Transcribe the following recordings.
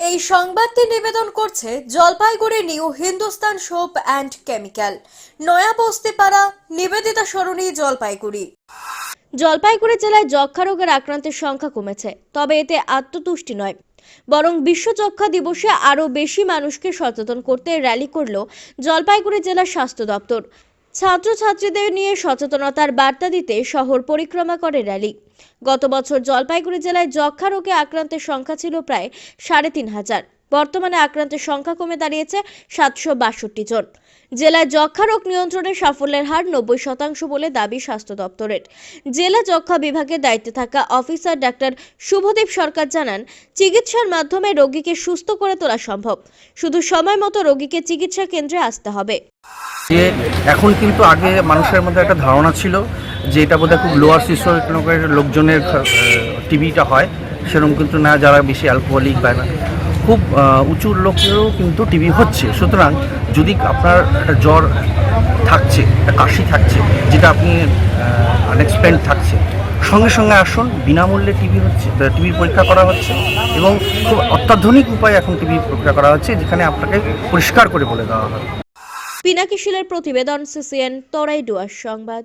এই সংবাদটি নিবেদন করছে Jalpaiguri new Hindustan soap and chemical. Naya Bastipara, Nivedita সরণি, জলপাইগুড়ি। জলপাইগুড়ি জেলায় যক্ষা রোগের আক্রান্তের সংখ্যা কমেছে, তবে এতে আত্মতুষ্টি নয়। বরং বিশ্ব যক্ষা দিবসে আরও বেশি মানুষকে সচেতন করতে র্যালি করল জলপাইগুড়ি জেলার স্বাস্থ্য দপ্তর। ছাত্রছাত্রীদের নিয়ে সচেতনতার বার্তা দিতে শহর পরিক্রমা করে র্যালি। গত বছর জলপাইগুড়ি জেলায় যক্ষা রোগে আক্রান্তের সংখ্যা ছিল প্রায় সাড়ে তিন হাজার। বর্তমানে আক্রান্তের সংখ্যা কমে দাঁড়িয়েছে সাতশো বাষট্টি জন। জেলায় যক্ষা রোগ নিয়ন্ত্রণে সাফল্যের হার নব্বই শতাংশ বলে দাবি স্বাস্থ্য দপ্তরের। জেলা যক্ষা বিভাগের দায়িত্বে থাকা অফিসার ডাক্তার শুভদীপ সরকার জানান, চিকিৎসার মাধ্যমে রোগীকে সুস্থ করে তোলা সম্ভব। শুধু সময় মতো রোগীকে চিকিৎসা কেন্দ্রে আসতে হবে। যে এখন কিন্তু আগে মানুষের মধ্যে একটা ধারণা ছিল যে এটা বোধহয় খুব লোয়ার শিশুর লোকজনের টিভিটা হয়। সেরকম কিন্তু না যারা বেশি অ্যালকোহলিক বা খুব আহ, উঁচু লোকেরও কিন্তু টিভি হচ্ছে। সুতরাং যদি আপনার একটা জ্বর থাকছে একটা কাশি থাকছে যেটা আপনি আনএক্সপ্লেন থাকছে সঙ্গে সঙ্গে আসুন বিনামূল্যে টিভি হচ্ছে টিভির পরীক্ষা করা হচ্ছে এবং খুব অত্যাধুনিক উপায়ে এখন টিভি পরীক্ষা করা হচ্ছে যেখানে আপনাকে পরিষ্কার করে বলে দেওয়া হয়। পিনাকি শিলের প্রতিবেদন সিসিএন তরাই ডুয়ার সংবাদ।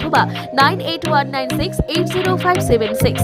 অথবা nine eight one nine six eight zero five seven six.